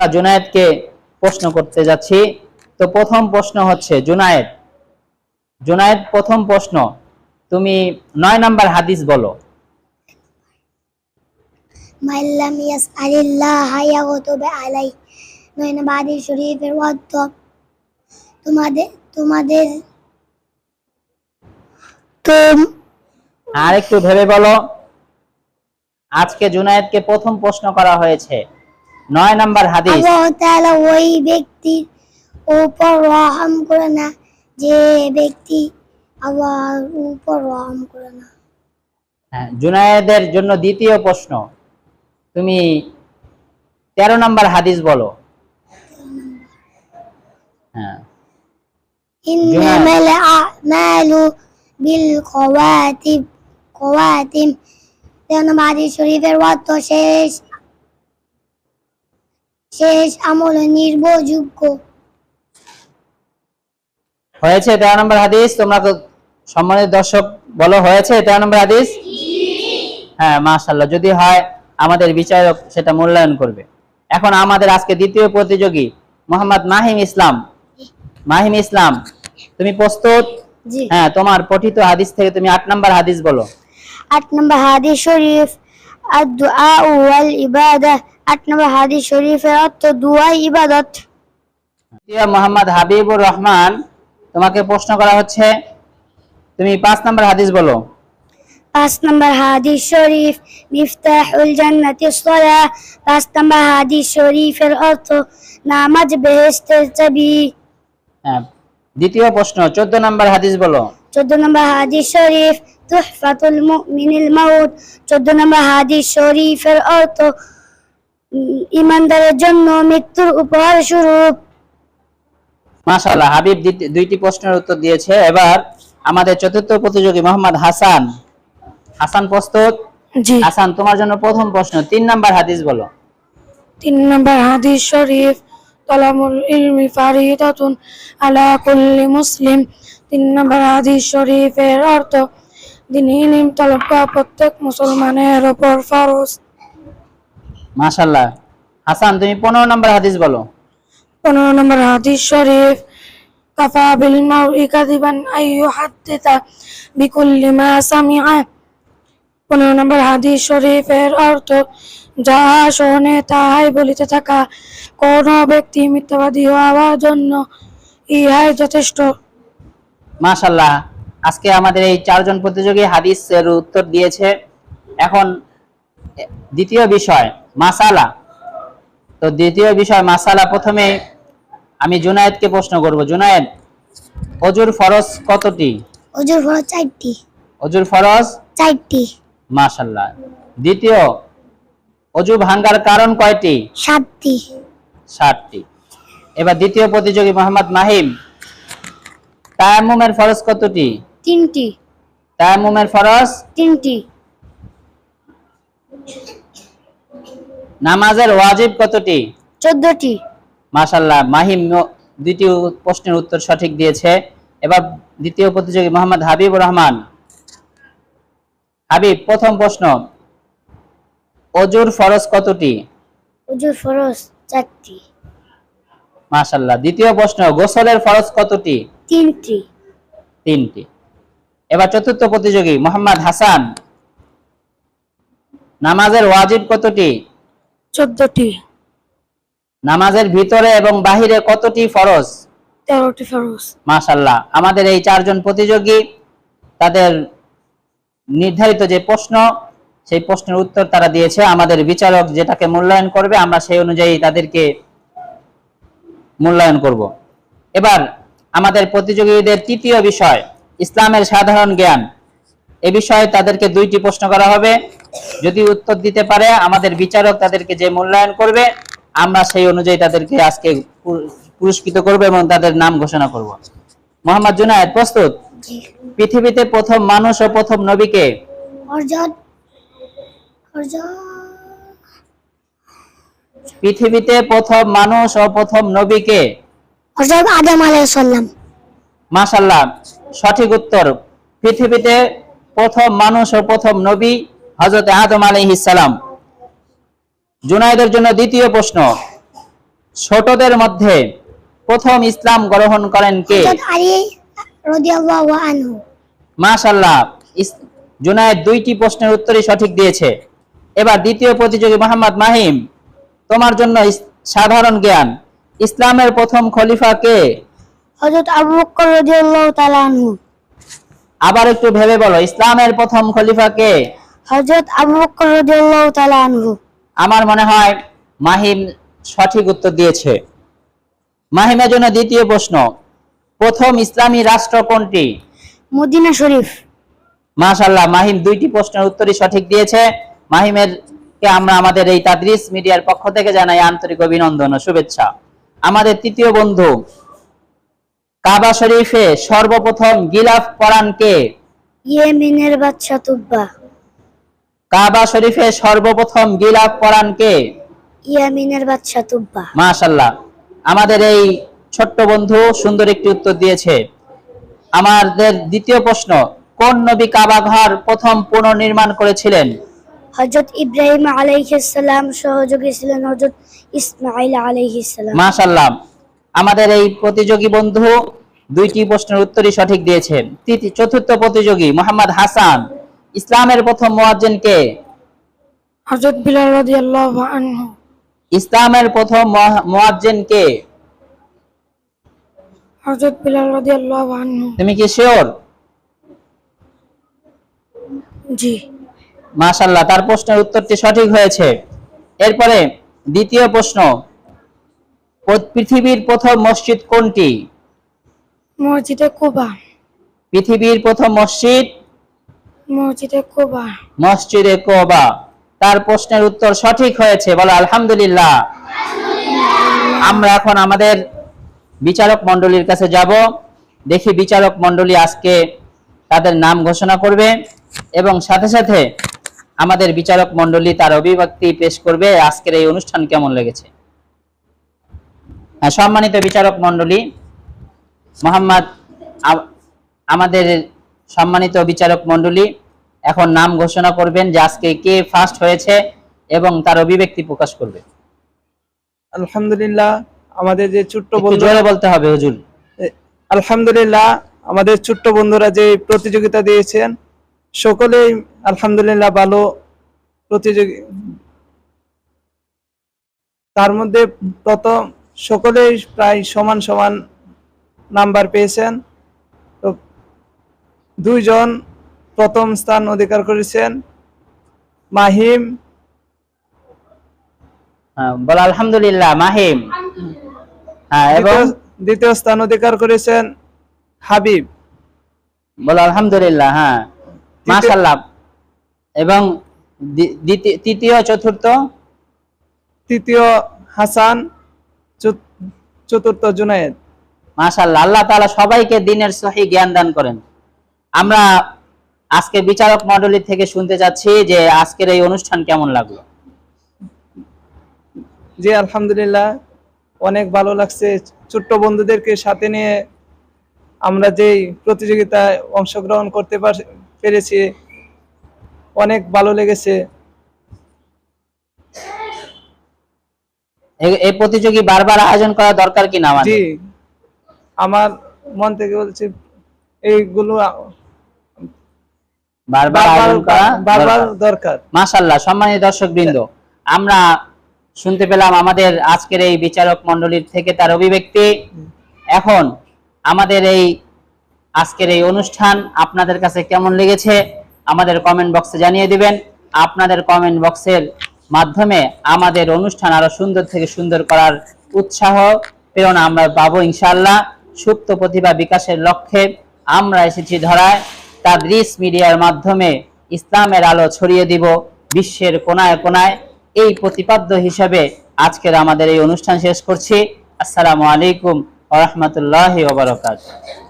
আমরা জুনায়েদকে প্রশ্ন করতে যাচ্ছি। তো প্রথম প্রশ্ন হচ্ছে জুনায়েদ জুনায়েদ প্রথম প্রশ্ন তুমি নয় নাম্বার হাদিস বলো। মাইল্লাম ইয়াসআলিল্লাহ ইয়াগতুব আলাই নয় নম্বর হাদিস শরীফের অর্থ তোমাদের তোমাদের তোম। আর একটু ভেবে বলো। আজকে জুনায়েদকে প্রথম প্রশ্ন করা হয়েছে নয় নাম্বার হাদিস। আল্লাহ তাআলা ওই ব্যক্তির উপর রহম করে না যে ব্যক্তি আল্লাহর উপর রহম করে না। হ্যাঁ, জুনায়েদের জন্য দ্বিতীয় প্রশ্ন তুমি তেরো নাম্বার হাদিস বলো। হ্যাঁ। ইন্নামাল আ'মালু বিল কওয়াতিব কওয়াতিম তেরো নম্বর হাদিস শরীফের অর্থ শেষ। শেষ আমল নির্ভরযোগ্য। হয়েছে তেরো নম্বর হাদিস? তোমরা তো সম্মানিত দর্শক বলো হয়েছে তেরো নম্বর হাদিস? হ্যাঁ মাশাল্লাহ যদি হয় আমাদের বিচারক সেটা মূল্যায়ন করবে। এখন আমাদের আজকে দ্বিতীয় প্রতিযোগী মোহাম্মদ মাহিম ইসলাম। মাহিম ইসলাম তুমি প্রস্তুত? হ্যাঁ তোমার পঠিত হাদিস থেকে তুমি আট নম্বর হাদিস বলো। আট নম্বর হাদিস শরীফ আদ-দুআ ওয়াল ইবাদা আট নম্বর হাদিস শরীফের অর্থ দুআ ইবাদত। দ্বিতীয় মোহাম্মদ হাবিবুর রহমান তোমাকে প্রশ্ন করা হচ্ছে তুমি পাঁচ নম্বর হাদিস বলো। পাঁচ নম্বর হাদিস শরীফ মিফতাহুল জান্নাতি সলা। পাঁচ নম্বর হাদিস শরীফের অর্থ নামাজ বেহেস্তের চাবি। হ্যাঁ দ্বিতীয় প্রশ্ন চোদ্দ নম্বর হাদিস বলো। চোদ্দ নম্বর হাদিস শরীফ তুহফাতুল মুমিনিল মাউত। চোদ্দ নম্বর হাদিস শরীফের অর্থ ইমানদারের জন্য মৃত্যুর উপহার স্বরূপ। মাশাআল্লাহ হাবিব দুইটি প্রশ্নের উত্তর দিয়েছে। এবার আমাদের চতুর্থ প্রতিযোগী মোহাম্মদ হাসান। হাসান প্রস্তুত? জি। হাসান তোমার জন্য প্রথম প্রশ্ন। তিন নাম্বার হাদিস বলো। তিন নম্বর হাদিস শরীফ তলামুল ইলমি ফারিদাতুন আলা কুল্লি মুসলিম। তিন নম্বর হাদিস শরীফের অর্থ দিন ইলিম তলব প্রত্যেক মুসলমানের ওপর ফরজ। মাশাআল্লাহ। হাসান তুমি পনেরো নাম্বার হাদিস বলো। পনেরো নম্বর হাদিস শরীফ কাফা বিল মারই কাযিবান আইয়ু হাদ্দিতা বিকুল্লি মা সামিআ। পনেরো নম্বর হাদিস শরীফের অর্থ যাহা শোনে তাহাই বলিতে থাকা কোন ব্যক্তি মিথ্যাবাদী হওয়ার জন্য ইহাই যথেষ্ট। মাশাআল্লাহ আজকে আমাদের এই চারজন প্রতিযোগী হাদিসের উত্তর দিয়েছে। এখন দ্বিতীয় বিষয় মাসালা। তো দ্বিতীয় বিষয় মাসালা প্রথমে আমি জুনায়েদকে প্রশ্ন করব। জুনায়েদ অজুর ফরজ কতটি? অজুর ফরজ চারটি। অজুর ফরজ? চারটি। মাশাল্লাহ দ্বিতীয় অজু ভাঙ্গার কারণ কয়টি? সাতটি। সাতটি। এবার দ্বিতীয় প্রতিযোগী মোহাম্মদ মাহিম তায়াম্মুমের ফরজ কতটি? তিনটি। তায়াম্মুমের ফরজ? তিনটি। নামাজের ওয়াজিব কতটি? চোদ্দটি। মাশাল্লাহ মাহিম দুইটি প্রশ্নের উত্তর সঠিক দিয়েছে। এবার দ্বিতীয় প্রতিযোগী মোহাম্মদ হাবিবুর রহমান। হাবিব প্রথম প্রশ্ন অজুর ফরজ কতটি? অজুর ফরজ চারটি। মাশাল্লাহ দ্বিতীয় প্রশ্ন গোসলের ফরজ কতটি? তিনটি। তিনটি। এবার চতুর্থ প্রতিযোগী মোহাম্মদ হাসান। নামাজের ওয়াজিব কতটি? চোদ্দটি। নামাজের ভিতরে এবং বাহিরে কতটি ফরজ? তেরোটি ফরজ। মাশাল্লাহ আমাদের এই চারজন প্রতিযোগী তাদের নির্ধারিত যে প্রশ্ন সেই প্রশ্নের উত্তর তারা দিয়েছে। আমাদের বিচারক যেটাকে মূল্যায়ন করবে আমরা সেই অনুযায়ী তাদেরকে মূল্যায়ন করব। এবার আমাদের প্রতিযোগীদের তৃতীয় বিষয় ইসলামের সাধারণ জ্ঞান। এ বিষয়ে তাদেরকে দুইটি প্রশ্ন করা হবে। যদি উত্তর দিতে পারে আমাদের বিচারক তাদেরকে যে মূল্যায়ন করবে আমরা সেই অনুযায়ী তাদেরকে আজকে পুরস্কৃত করব এবং তাদের নাম ঘোষণা করব। মোহাম্মদ জুনায়েদ প্রস্তুত? পৃথিবীতে প্রথম মানুষ ও প্রথম নবীকে পৃথিবীতে প্রথম মানুষ ও প্রথম নবীকে হযরত আদম আলাইহিস সালাম। মাশাল্লাহ সঠিক উত্তর। পৃথিবীতে প্রথম মানুষ ও প্রথম নবী হজরত আদম আলাইহিস সালাম। জুনায়েদের জন্য দ্বিতীয় প্রশ্ন ছোটদের মধ্যে প্রথম ইসলাম গ্রহণ করেন কে? মাশাল্লাহ ইস- দুইটি প্রশ্নের উত্তরই সঠিক দিয়েছে। এবার দ্বিতীয় প্রতিযোগী মোহাম্মদ মাহিম তোমার জন্য সাধারণ জ্ঞান ইসলামের প্রথম খলিফা কে? হযরত আবু বকর রাদিয়াল্লাহু তাআলা আবার একটু ভেবে বলো ইসলামের প্রথম খলিফা কে? হযরত আবু বকর রাদিয়াল্লাহু তাআলা আনহু। আমার মনে হয় মাহিম সঠিক উত্তর দিয়েছে। মাহিমের জন্য দ্বিতীয় প্রশ্ন প্রথম ইসলামী রাষ্ট্র কোনটি? মদিনা শরীফ। মাশাল্লাহ মাহিম দুইটি প্রশ্নের উত্তরই সঠিক দিয়েছে। মাহিমের কে আমরা আমাদের এই তাদরিস মিডিয়ার পক্ষ থেকে জানাই আন্তরিক অভিনন্দন ও শুভেচ্ছা। আমাদের তৃতীয় বন্ধু কাবা শরীফে সর্বপ্রথম গিলাফ পরান কে? ইয়েমেনের বাদশা তুব্বা। কাবা শরীফে সর্বপ্রথম গিলাফ পরান কে? ইয়ামিনের বাদশা তুব্বা। মাশাল্লাহ আমাদের এই ছোট্ট বন্ধু সুন্দর একটি উত্তর দিয়েছে। আমাদের দ্বিতীয় প্রশ্ন কোন নবী কাবা ঘর প্রথম পুনর্নির্মাণ করেছিলেন? হযরত ইব্রাহিম আলাইহিস সালাম সহযোগী ছিলেন হযরত ইসমাঈল আলাইহিস সালাম। মাশাল্লাহ আমাদের এই প্রতিযোগী বন্ধু দুইটি প্রশ্নের উত্তরই সঠিক দিয়েছেন তৃতীয় চতুর্থ প্রতিযোগী মোহাম্মদ হাসান। ইসলামের প্রথম মুয়াজ্জিন কে? হযরত বিলাল রাদিয়াল্লাহু আনহু। ইসলামের প্রথম মুয়া- মুয়াজ্জিন কে? হযরত বিলাল রাদিয়াল্লাহু আনহু। তুমি কি শিওর? জি। মাশাল্লাহ তার প্রশ্নের উত্তরটি সঠিক হয়েছে। এরপরে দ্বিতীয় প্রশ্ন পৃথিবীর প্রথম মসজিদ কোনটি? মসজিদে কুবা। পৃথিবীর প্রথম মসজিদ মসজিদে কুবা। তার প্রশ্নের উত্তর সঠিক হয়েছে। বলো আলহামদুলিল্লাহ। আমরা এখন আমাদের বিচারক মণ্ডলীর কাছে যাব। দেখি বিচারক মণ্ডলী আজকে তাদের নাম ঘোষণা করবে এবং সাথে সাথে আমাদের বিচারক মণ্ডলী তার অভিব্যক্তি পেশ করবে। আজকের এই অনুষ্ঠান কেমন লেগেছে? হ্যাঁ, সম্মানিত বিচারক মণ্ডলী মোহাম্মদ আমাদের সম্মানিত বিচারক মণ্ডলী এখন নাম ঘোষণা করবেন যে আজকে কে ফার্স্ট হয়েছে এবং তার অভিব্যক্তি প্রকাশ করবে। আলহামদুলিল্লাহ আমাদের যে ছোট্ট বন্ধু জোরে বলতে হবে হুজুর। আলহামদুলিল্লাহ আমাদের ছোট্ট বন্ধুরা যে প্রতিযোগিতা দিয়েছেন সকলেই আলহামদুলিল্লাহ ভালো প্রতিযোগী তার মধ্যে প্রথম সকলেই প্রায় সমান সমান নাম্বার পেয়েছেন। দুইজন প্রথম স্থান অধিকার করেছেন। মাহিম। হ্যাঁ, বলো আলহামদুলিল্লাহ মাহিম। হ্যাঁ এবং দ্বিতীয়- স্থান অধিকার করেছেন হাবিব। বলো আলহামদুলিল্লাহ হ্যাঁ মাশাল্লাহ এবং তৃতীয় চতুর্থ? তৃতীয় হাসান চত- চতুর্থ জুনায়েদ। মাশাল্লাহ আল্লাহ তাআলা সবাইকে দিনের সহি জ্ঞান দান করেন। আমরা আজকে বিচারক মণ্ডলী থেকে শুনতে চাচ্ছি যে আজকের এই অনুষ্ঠান কেমন লাগল? জি আলহামদুলিল্লাহ। অনেক ভালো লাগছে। ছোট্ট বন্ধুদেরকে সাথে নিয়ে আমরা যেই প্রতিযোগিতায় অংশগ্রহণ করতে পেরেছি অনেক ভালো লেগেছে। এই প্রতিযোগী বারবার আয়োজন করা দরকার কিনা আমাদের জি আমার মন থেকে বলছি এইগুলো বারবার আয়োজন করা বারবার দরকার। সম্মানিত বৃন্দ আমরা শুনতে পেলাম আমাদের আজকের এই বিচারক মণ্ডলীর থেকে তার অভিব্যক্তি। এখন আমাদের এই আজকের এই অনুষ্ঠান আপনাদের কাছে কেমন লেগেছে আমাদের কমেন্ট বক্সে জানিয়ে দিবেন। আপনাদের কমেন্ট বক্সের মাধ্যমে আমাদের অনুষ্ঠান আরও সুন্দর থেকে সুন্দর করার উৎসাহ প্রেরণা আমরা পাবো ইনশাআল্লাহ। সুপ্ত প্রতিভা বিকাশের লক্ষ্যে আমরা এসেছি ধরায়। তাদরিস মিডিয়ার মাধ্যমে ইসলামের আলো ছড়িয়ে দিব বিশ্বের কোনায় কোনায়। এই প্রতিপাদ্য হিসাবে আজকের আমাদের এই অনুষ্ঠান শেষ করছি। আসসালামু আলাইকুম ওয়া রাহমাতুল্লাহি ওয়া বারাকাতুহু।